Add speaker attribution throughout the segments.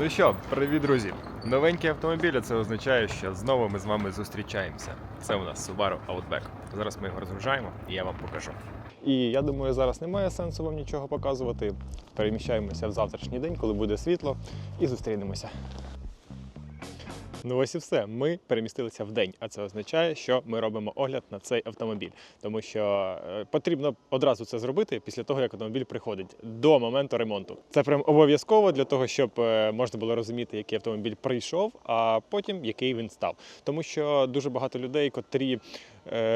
Speaker 1: Ну що, привіт, друзі! Новенький автомобіль, це означає, що знову ми з вами зустрічаємося. Це у нас Subaru Outback. Зараз ми його розгружаємо і я вам покажу. І я думаю, зараз немає сенсу вам нічого показувати. Переміщаємося в завтрашній день, коли буде світло, і зустрінемося. Ну ось і все. Ми перемістилися в день, а це означає, що ми робимо огляд на цей автомобіль, тому що е, потрібно одразу це зробити після того, як автомобіль приходить до моменту ремонту. Це прям обов'язково для того, щоб е, можна було розуміти, який автомобіль прийшов, а потім який він став. Тому що дуже багато людей, котрі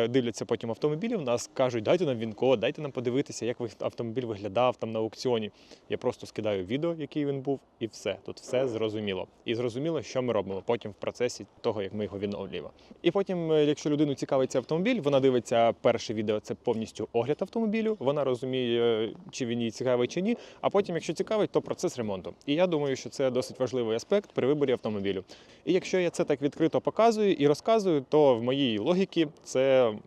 Speaker 1: дивляться потім автомобілі, в нас кажуть, дайте нам він-код, дайте нам подивитися, як автомобіль виглядав там на аукціоні. Я просто скидаю відео, який він був, і все. Тут все зрозуміло. І зрозуміло, що ми робимо потім в процесі того, як ми його відновлюємо. І потім, е, якщо людину цікавиться автомобіль, вона дивиться перше відео, це повністю огляд автомобілю. Вона розуміє, е, чи він їй цікавий чи ні. А потім, якщо цікавить, то процес ремонту. І я думаю, що це досить важливий аспект при виборі автомобілю. І якщо я це так відкрито показую і розказую, то в моїй логіці це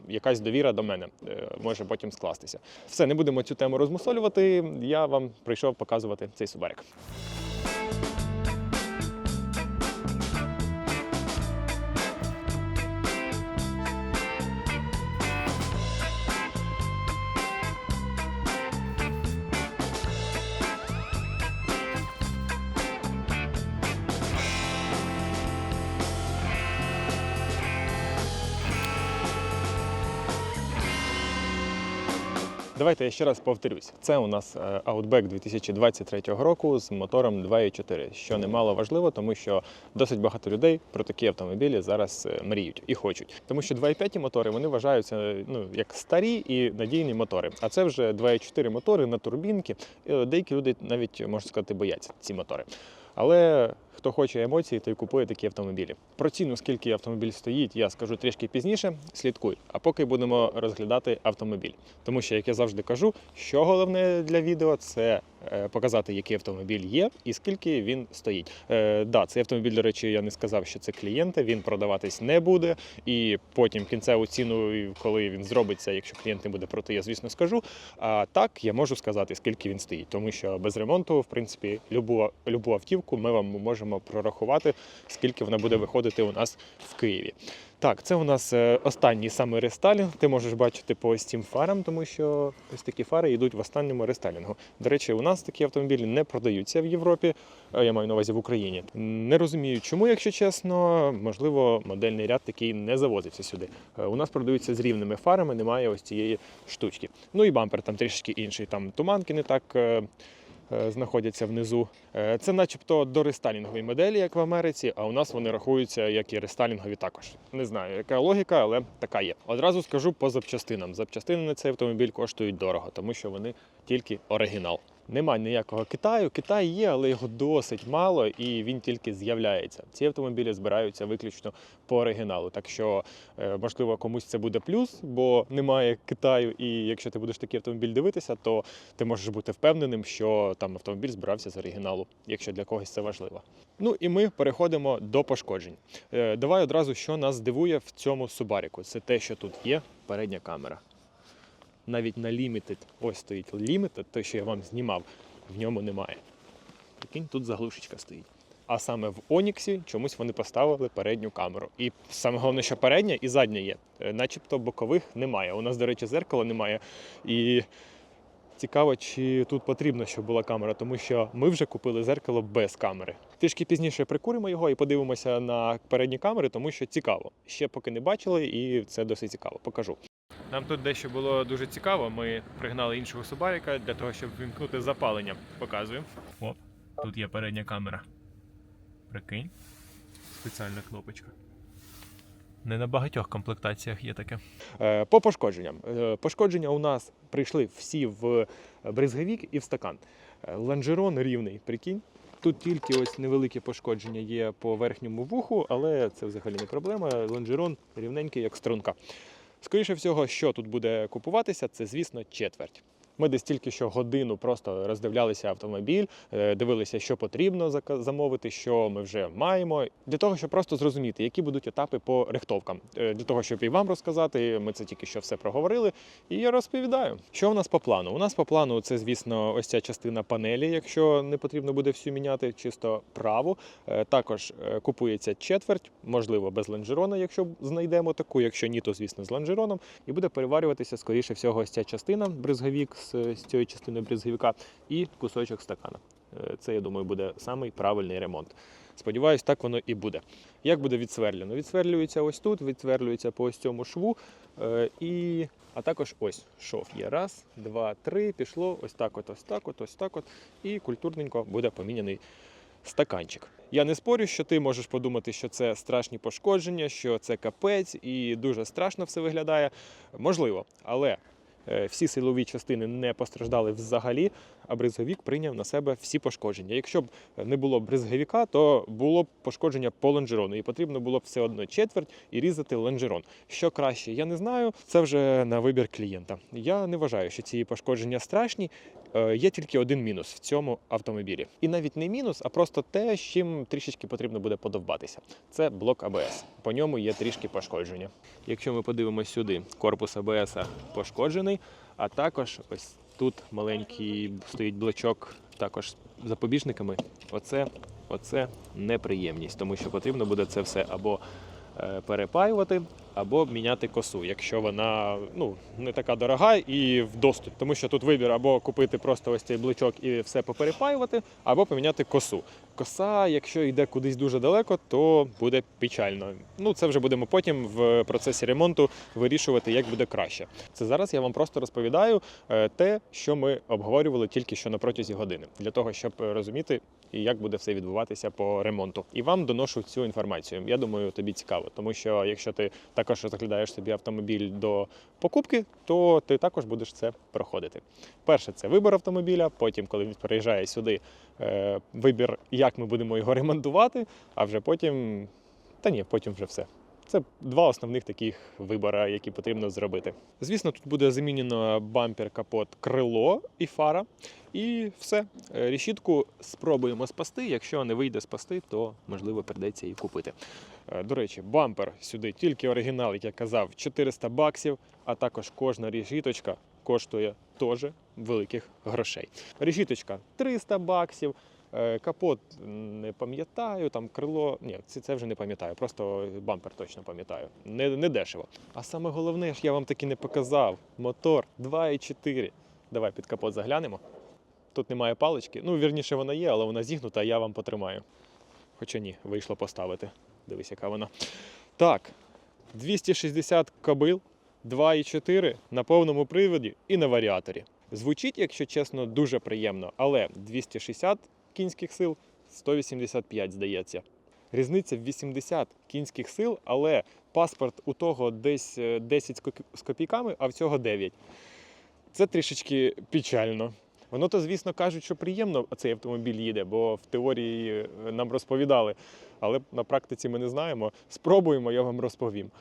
Speaker 1: якась довіра до мене е, може потім скластися. Все, не будемо цю тему розмусолювати. Я вам прийшов показувати цей субарик. Давайте я ще раз повторюсь. Це у нас е, Outback 2023 року з мотором 2.4, що немало важливо, тому що досить багато людей про такі автомобілі зараз е, мріють і хочуть. Тому що 2.5 мотори вони вважаються ну, як старі і надійні мотори. А це вже 2.4 мотори на турбінки. Е, деякі люди навіть можна сказати бояться ці мотори. Але хто хоче емоцій, той купує такі автомобілі. Про ціну, скільки автомобіль стоїть, я скажу трішки пізніше. Слідкуй. А поки будемо розглядати автомобіль. Тому що, як я завжди кажу, що головне для відео це показати, який автомобіль є і скільки він стоїть. Е, да, цей автомобіль, до речі, я не сказав, що це клієнта, він продаватись не буде. І потім кінцеву ціну, коли він зробиться, якщо клієнт не буде проти, я звісно скажу. А так я можу сказати, скільки він стоїть, тому що без ремонту, в принципі, любу, любу автівку ми вам можемо прорахувати, скільки вона буде виходити у нас в Києві. Так, це у нас е, останній саме рестайлінг. Ти можеш бачити по ось цим фарам, тому що ось такі фари йдуть в останньому рестайлінгу. До речі, у нас такі автомобілі не продаються в Європі, е, я маю на увазі в Україні. Не розумію, чому, якщо чесно, можливо, модельний ряд такий не завозився сюди. Е, У нас продаються з рівними фарами, немає ось цієї штучки. Ну і бампер там трішки інший. Там туманки не так. Е, Знаходяться внизу. Е, Це начебто до рестайлінгової моделі, як в Америці, а у нас вони рахуються як і рестайлінгові також. Не знаю, яка логіка, але така є. Одразу скажу по запчастинам. Запчастини на цей автомобіль коштують дорого, тому що вони тільки оригінал. Нема ніякого Китаю. Китай є, але його досить мало і він тільки з'являється. Ці автомобілі збираються виключно по оригіналу. Так що, е, можливо, комусь це буде плюс, бо немає Китаю. І якщо ти будеш такий автомобіль дивитися, то ти можеш бути впевненим, що там автомобіль збирався з оригіналу, якщо для когось це важливо. Ну і ми переходимо до пошкоджень. Е, Давай одразу, що нас дивує в цьому Субаріку. Це те, що тут є передня камера. Навіть на Limited, ось стоїть Limited, той, що я вам знімав, в ньому немає. Прикинь, тут заглушечка стоїть. А саме в Оніксі чомусь вони поставили передню камеру. І саме головне, що передня і задня є. Е, Начебто бокових немає. У нас, до речі, зеркала немає. І цікаво, чи тут потрібно, щоб була камера, тому що ми вже купили зеркало без камери. Трішки пізніше прикуримо його і подивимося на передні камери, тому що цікаво. Ще поки не бачили, і це досить цікаво. Покажу. Нам тут дещо було дуже цікаво. Ми пригнали іншого субаріка для того, щоб вімкнути запалення. Показую. Оп, тут є передня камера. Прикинь. Спеціальна кнопочка. Не на багатьох комплектаціях є таке. Е, по пошкодженням. Е, пошкодження у нас прийшли всі в бризговік і в стакан. Е, Лонжерон рівний, прикинь. Тут тільки ось невелике пошкодження є по верхньому вуху, але це взагалі не проблема. Лонжерон рівненький, як струнка. Скоріше всього, що тут буде купуватися, це, звісно, четверть. Ми десь тільки що годину просто роздивлялися автомобіль, е, дивилися, що потрібно замовити, що ми вже маємо, для того, щоб просто зрозуміти, які будуть етапи по рихтовкам. Е, Для того, щоб і вам розказати, ми це тільки що все проговорили. І я розповідаю, що в нас по плану. У нас по плану це, звісно, ось ця частина панелі, якщо не потрібно буде всю міняти, чисто праву. Е, Також купується четверть, можливо, без лонжерона, якщо знайдемо таку. Якщо ні, то звісно з лонжероном. І буде переварюватися, скоріше всього, ось ця частина бризговік з, цієї частини бризговіка і кусочок стакана. Е, Це, я думаю, буде самий правильний ремонт. Сподіваюсь, так воно і буде. Як буде відсверлено? Відсверлюється ось тут, відсверлюється по ось цьому шву. е, І... А також ось шов є. Раз, два, три. Пішло ось так, от, ось так, от, ось так, от. І культурненько буде поміняний стаканчик. Я не спорю, що ти можеш подумати, що це страшні пошкодження, що це капець і дуже страшно все виглядає. Можливо, але всі силові частини не постраждали взагалі, а бризговік прийняв на себе всі пошкодження. Якщо б не було бризговіка, то було б пошкодження по лонжерону, і потрібно було б все одно четверть і різати лонжерон. Що краще, я не знаю. Це вже на вибір клієнта. Я не вважаю, що ці пошкодження страшні. Е, Є тільки один мінус в цьому автомобілі. І навіть не мінус, а просто те, з чим трішечки потрібно буде подовбатися. Це блок АБС. По ньому є трішки пошкодження. Якщо ми подивимося сюди, корпус АБС пошкоджений, а також ось тут маленький стоїть блочок також з запобіжниками. Оце, оце неприємність, тому що потрібно буде це все або перепаювати, або міняти косу, якщо вона ну, не така дорога і в доступ. Тому що тут вибір або купити просто ось цей блочок і все поперепаювати, або поміняти косу. Коса, якщо йде кудись дуже далеко, то буде печально. Ну, це вже будемо потім в процесі ремонту вирішувати, як буде краще. Це зараз я вам просто розповідаю е, те, що ми обговорювали тільки що на протязі години, для того, щоб е, розуміти, і як буде все відбуватися по ремонту. І вам доношу цю інформацію. Я думаю, тобі цікаво, тому що якщо ти також розглядаєш собі автомобіль до покупки, то ти також будеш це проходити. Перше це вибір автомобіля. Потім, коли він приїжджає сюди, е, вибір, як ми будемо його ремонтувати, а вже потім. Та ні, потім вже все. Це два основних таких вибори, які потрібно зробити. Звісно, тут буде замінено бампер, капот, крило і фара. І все. Е, Рішітку спробуємо спасти. Якщо не вийде спасти, то можливо прийдеться її купити. Е, До речі, бампер сюди тільки оригінал, як я казав, 400 баксів, а також кожна рішіточка коштує теж великих грошей. Рішіточка 300 баксів. Е, Капот не пам'ятаю, там крило. Ні, це, вже не пам'ятаю, просто бампер точно пам'ятаю. Не, не дешево. А саме головне ж я вам таки не показав. Мотор 2,4. Давай під капот заглянемо. Тут немає палички. Ну, вірніше, вона є, але вона зігнута, я вам потримаю. Хоча ні, вийшло поставити. Дивись, яка вона. Так, 260 кобил, 2,4 на повному приводі і на варіаторі. Звучить, якщо чесно, дуже приємно, але 260 кінських сил, 185, здається. Різниця в 80 кінських сил, але паспорт у того десь е, 10 з копійками, а в цього 9. Це трішечки печально. Воно то, звісно, кажуть, що приємно цей автомобіль їде, бо в теорії е, нам розповідали, але на практиці ми не знаємо. Спробуємо, я вам розповім.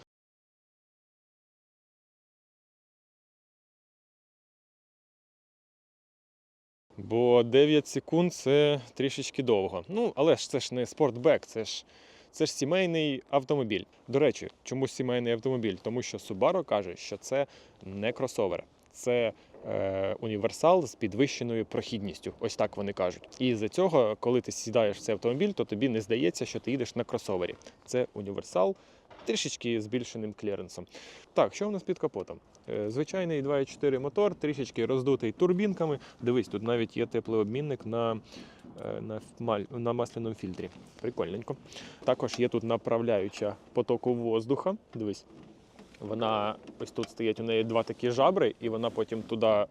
Speaker 1: Бо 9 секунд це трішечки довго. Ну, але ж це ж не спортбек, це ж, це ж сімейний автомобіль. До речі, чому сімейний автомобіль? Тому що Subaru каже, що це не кросовер, це е, універсал з підвищеною прохідністю. Ось так вони кажуть. І з-за цього, коли ти сідаєш в цей автомобіль, то тобі не здається, що ти їдеш на кросовері. Це універсал. Трішечки збільшеним кліренсом. Так, що у нас під капотом? Е, Звичайний 2.4 мотор, трішечки роздутий турбінками. Дивись, тут навіть є теплообмінник на, е, на, на масляному фільтрі. Прикольненько. Також є тут направляюча потоку воздуха. Дивись. Вона ось тут стоять у неї два такі жабри, і вона потім туди е,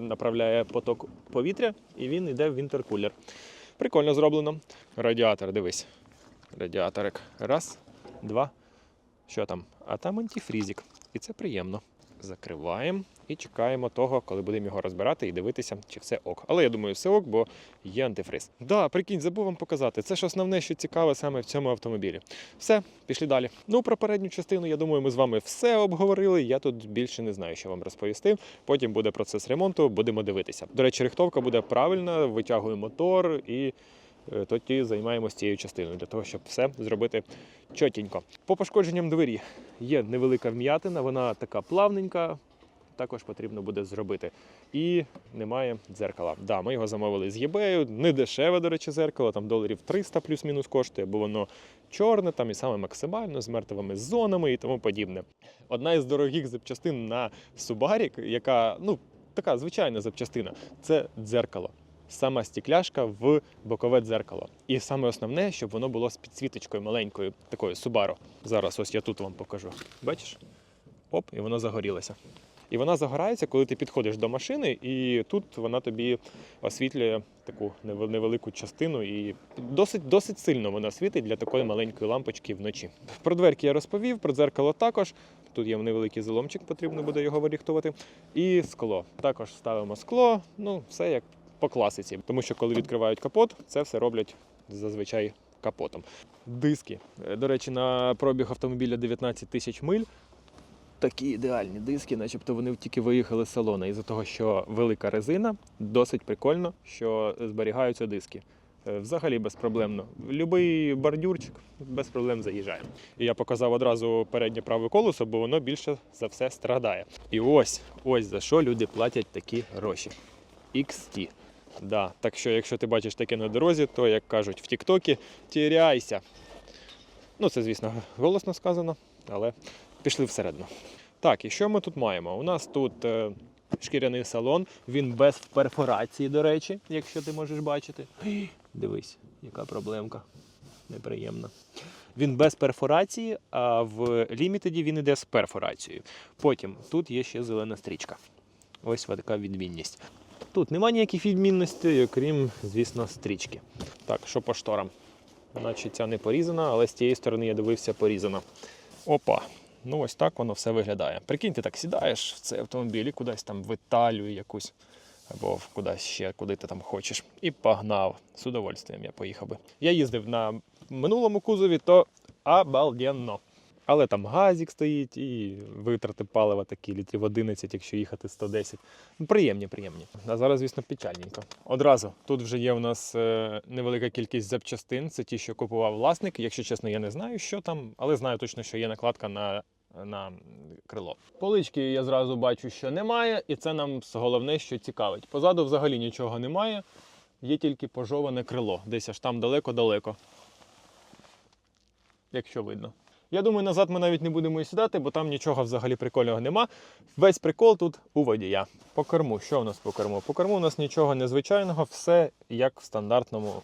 Speaker 1: направляє поток повітря, і він йде в інтеркулер. Прикольно зроблено. Радіатор, дивись. Радіаторик. Раз, два. Що там? А там антифрізик. І це приємно. Закриваємо. і чекаємо того, коли будемо його розбирати і дивитися, чи все ок. Але я думаю, все ок, бо є антифриз. Да, прикинь, забув вам показати. Це ж основне, що цікаве саме в цьому автомобілі. Все, пішли далі. Ну, про передню частину, я думаю, ми з вами все обговорили. Я тут більше не знаю, що вам розповісти. Потім буде процес ремонту, будемо дивитися. До речі, рихтовка буде правильна, витягуємо мотор і. Е, Тоді займаємося цією частиною для того, щоб все зробити чотенько. По пошкодженням двері є невелика вм'ятина, вона така плавненька, також потрібно буде зробити. І немає дзеркала. Да, ми його замовили з eBay, не дешеве, до речі, зеркало, там доларів 300 плюс-мінус коштує, бо воно чорне, там і саме максимально, з мертвими зонами і тому подібне. Одна із дорогих запчастин на Subaru, яка ну, така звичайна запчастина, це дзеркало. Сама стекляшка в бокове дзеркало. І саме основне, щоб воно було з підсвіточкою маленькою, такою Subaru. Зараз ось я тут вам покажу. Бачиш? Оп, і воно загорілося. І вона загорається, коли ти підходиш до машини, і тут вона тобі освітлює таку невелику частину, і досить, досить сильно вона світить для такої маленької лампочки вночі. Про дверки я розповів, про дзеркало також. Тут є невеликий заломчик, потрібно буде його виріхтувати. І скло. Також ставимо скло, ну, все як по класиці. Тому що коли відкривають капот, це все роблять зазвичай капотом. Диски. Е, До речі, на пробіг автомобіля 19 тисяч миль. Такі ідеальні диски, начебто вони тільки виїхали з салону. Із-за того, що велика резина, досить прикольно, що зберігаються диски. Е, Взагалі безпроблемно. Любий бордюрчик без проблем заїжджає. І я показав одразу переднє праве колесо, бо воно більше за все страдає. І ось, ось за що люди платять такі гроші. XT. Да. Так що, якщо ти бачиш таке на дорозі, то як кажуть в Тіктокі, тіряйся. Ну, це, звісно, голосно сказано, але пішли всередину. Так, і що ми тут маємо? У нас тут е, шкіряний салон, він без перфорації, до речі, якщо ти можеш бачити. Дивись, яка проблемка. Неприємна. Він без перфорації, а в лімітеді він іде з перфорацією. Потім тут є ще зелена стрічка. Ось така відмінність. Тут нема ніяких відмінностей, окрім, звісно, стрічки. Так, що по шторам? Наче ця не порізана, але з тієї сторони я дивився порізана. Опа. Ну ось так воно все виглядає. Прикинь, ти так сідаєш в цей автомобіль і кудись там в Італію якусь, або кудись ще, куди ти там хочеш. І погнав. З удовольствием я поїхав би. Я їздив на минулому кузові, то обалденно. Але там газик стоїть і витрати палива такі літрів 11, якщо їхати 110. Ну, приємні, приємні. А зараз, звісно, печальненько. Одразу тут вже є у нас е, невелика кількість запчастин. Це ті, що купував власник. Якщо чесно, я не знаю, що там, але знаю точно, що є накладка на. На крило. Полички я зразу бачу, що немає, і це нам головне, що цікавить. Позаду взагалі нічого немає, є тільки пожоване крило, десь аж там далеко-далеко. Якщо видно. Я думаю, назад ми навіть не будемо і сідати, бо там нічого взагалі прикольного нема. Весь прикол тут у водія. По корму. Що у нас по корму? По корму у нас нічого незвичайного, все як в стандартному.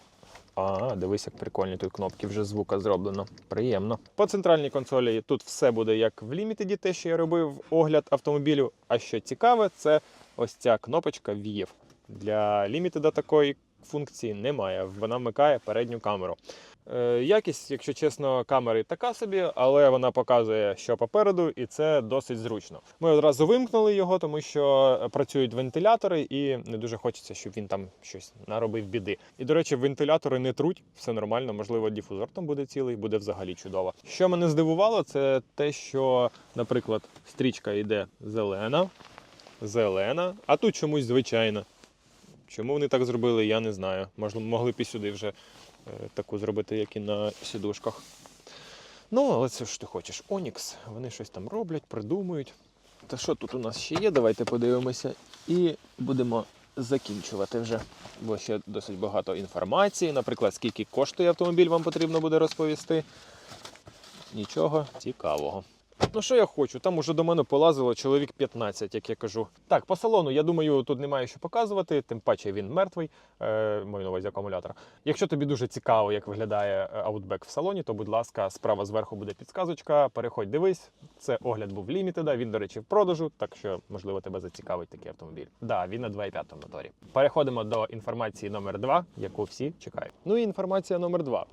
Speaker 1: А, дивись, як прикольні тут кнопки, вже звука зроблено. Приємно. По центральній консолі тут все буде як в лімітеді, те, що я робив огляд автомобілю. А що цікаве, це ось ця кнопочка VIF. Для лімітеда такої функції немає. Вона вмикає передню камеру. Е, Якість, якщо чесно, камери така собі, але вона показує, що попереду, і це досить зручно. Ми одразу вимкнули його, тому що працюють вентилятори, і не дуже хочеться, щоб він там щось наробив біди. І до речі, вентилятори не труть, все нормально. Можливо, дифузор там буде цілий, буде взагалі чудово. Що мене здивувало, це те, що, наприклад, стрічка йде зелена, зелена, а тут чомусь звичайна. Чому вони так зробили, я не знаю. Можливо, могли б і сюди вже таку зробити, як і на сідушках. Ну, але це ж ти хочеш. Онікс, вони щось там роблять, придумують. Та що тут у нас ще є? Давайте подивимося. І будемо закінчувати вже. Бо ще досить багато інформації. Наприклад, скільки коштує автомобіль, вам потрібно буде розповісти. Нічого цікавого. Ну що я хочу? Там уже до мене полазило чоловік 15, як я кажу. Так, по салону, я думаю, тут немає що показувати, тим паче він мертвий, е, маю на увазі акумулятор. Якщо тобі дуже цікаво, як виглядає Outback в салоні, то будь ласка, справа зверху буде підсказочка. Переходь, дивись. Це огляд був лімітеда. Він, до речі, в продажу, так що можливо тебе зацікавить такий автомобіль. Да, він на 2.5 моторі. Переходимо до інформації номер 2, яку всі чекають. Ну і інформація номер 2.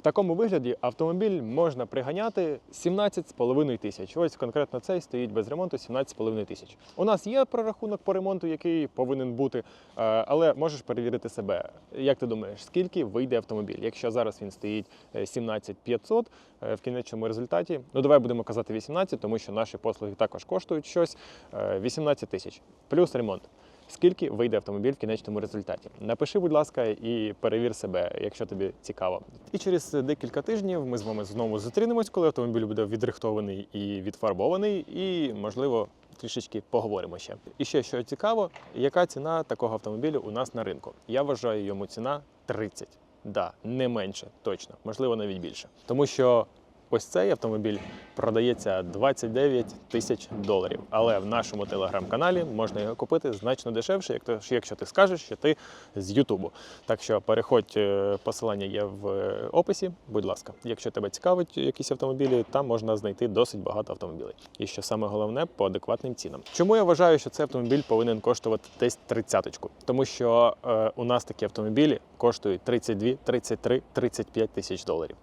Speaker 1: В такому вигляді автомобіль можна приганяти 17,5 тисяч. Ось конкретно цей стоїть без ремонту 17,5 тисяч. У нас є прорахунок по ремонту, який повинен бути, е, але можеш перевірити себе. Як ти думаєш, скільки вийде автомобіль? Якщо зараз він стоїть е, 17500 е, в кінечному результаті, ну давай будемо казати 18, тому що наші послуги також коштують щось е, 18 тисяч плюс ремонт. Скільки вийде автомобіль в кінечному результаті? Напиши, будь ласка, і перевір себе, якщо тобі цікаво. І через декілька тижнів ми з вами знову зустрінемось, коли автомобіль буде відрихтований і відфарбований, і можливо. Трішечки поговоримо ще. І ще що цікаво, яка ціна такого автомобілю у нас на ринку? Я вважаю йому ціна 30. Да, не менше, точно, можливо, навіть більше. Тому що ось цей автомобіль продається 29 тисяч доларів. Але в нашому телеграм-каналі можна його купити значно дешевше, якщо ти скажеш, що ти з Ютубу. Так що переходь, е, посилання є в е, описі. Будь ласка, якщо тебе цікавить якісь автомобілі, там можна знайти досить багато автомобілів. І що саме головне по адекватним цінам. Чому я вважаю, що цей автомобіль повинен коштувати десь тридцяточку? Тому що е, у нас такі автомобілі коштують 32, 33, 35 тисяч доларів.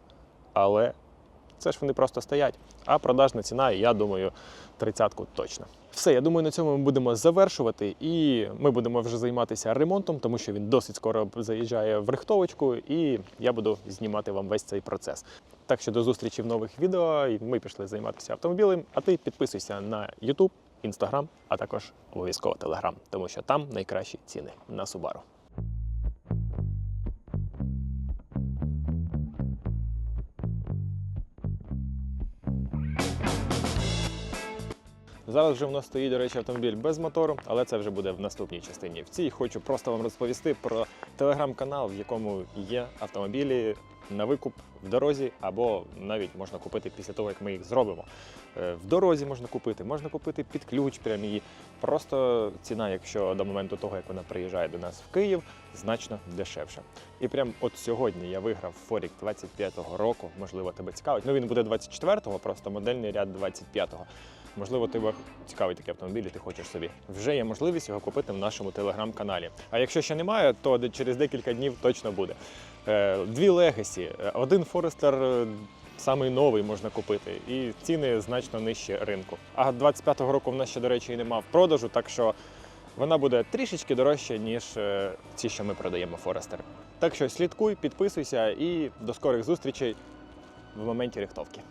Speaker 1: Але це ж вони просто стоять. А продажна ціна, я думаю, тридцятку точно. Все, я думаю, на цьому ми будемо завершувати, і ми будемо вже займатися ремонтом, тому що він досить скоро заїжджає в рихтовочку, і я буду знімати вам весь цей процес. Так що до зустрічі в нових відео. Ми пішли займатися автомобілем. А ти підписуйся на YouTube, Instagram, а також обов'язково Telegram, тому що там найкращі ціни на Subaru. Зараз вже в нас стоїть, до речі, автомобіль без мотору, але це вже буде в наступній частині. В цій хочу просто вам розповісти про телеграм-канал, в якому є автомобілі на викуп в дорозі, або навіть можна купити після того, як ми їх зробимо. Е, В дорозі можна купити, можна купити під ключ прям її. Просто ціна, якщо до моменту того, як вона приїжджає до нас в Київ, значно дешевша. І прям от сьогодні я виграв Форік 25-го року. Можливо, тебе цікавить. Ну він буде 24-го, просто модельний ряд 25-го. Можливо, тебе цікавить такий автомобіль, і ти хочеш собі. Вже є можливість його купити в нашому телеграм-каналі. А якщо ще немає, то через декілька днів точно буде. Е, Дві Легасі, один Форестер. е, Самий новий можна купити, і ціни значно нижче ринку. А 25-го року в нас ще, до речі, і нема в продажу, так що вона буде трішечки дорожча, ніж е, ці, що ми продаємо Форестер. Так що слідкуй, підписуйся і до скорих зустрічей в моменті рихтовки.